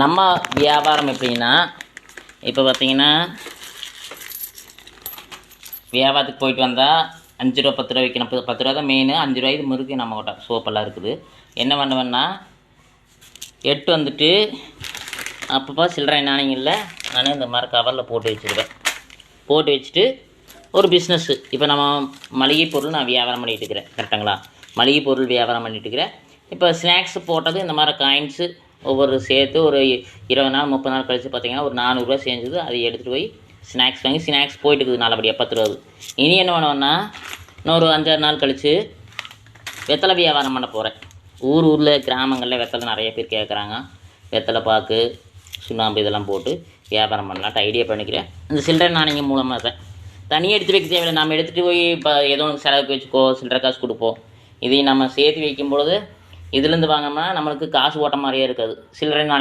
நம்ம வியாபாரம் எப்படின்னா இப்போ பார்த்தீங்கன்னா வியாபாரத்துக்கு போயிட்டு வந்தால் அஞ்சு ரூபா பத்து ரூபா விற்கணும் பத்து பத்து ரூபா தான் மெயின் அஞ்சு ரூபாய்க்கு முறுக்கு நம்ம கிட்ட சோப்பெல்லாம் இருக்குது. என்ன பண்ணுவேன்னா எட்டு வந்துட்டு அப்பப்போ சில்லறை நாணயங்களில் நான் இந்த மாதிரி கவரில் போட்டு வச்சுருவேன். போட்டு வச்சுட்டு ஒரு பிஸ்னஸ்ஸு இப்போ நம்ம மளிகை பொருள் நான் வியாபாரம் பண்ணிகிட்டு இருக்கிறேன். கரெக்டுங்களா மளிகை பொருள் வியாபாரம் பண்ணிகிட்டு இருக்கிறேன். இப்போ ஸ்நாக்ஸ் போட்டது இந்த மாதிரி காயின்ஸு ஒவ்வொரு சேர்த்து ஒரு இருபது நாள் முப்பது நாள் கழித்து பார்த்தீங்கன்னா ஒரு நானூறுரூவா செஞ்சது அதை எடுத்துகிட்டு போய் ஸ்நாக்ஸ் வாங்கி ஸ்நாக்ஸ் போயிட்டு இருக்குது நல்லபடியாக பத்து ரூபா இனி என்ன பண்ணுவேன்னா இன்னொரு அஞ்சாறு நாள் கழித்து வெத்தலை வியாபாரம் பண்ண போகிறேன் ஊர் ஊரில் கிராமங்களில் வெத்தலை நிறைய பேர் கேட்குறாங்க வெத்தலை பாக்கு சுண்ணாம்பு இதெல்லாம் போட்டு வியாபாரம் பண்ணலான்ட்டு ஐடியா பண்ணிக்கிறேன். இந்த சில்லறை நாணயங்கள் மூலமாக தான் தனியாக எடுத்து வைக்க தேவையில்லை. நம்ம எடுத்துகிட்டு போய் இப்போ ஏதோ ஒன்று செலவுக்கு வச்சுக்கோ சில்லறை காசு கொடுப்போம். இதையும் நம்ம சேர்த்து வைக்கும் பொழுது இதுலேருந்து வாங்கினா நம்மளுக்கு காசு ஓட்ட மாதிரியே இருக்காது. சில்லறை நாணயம்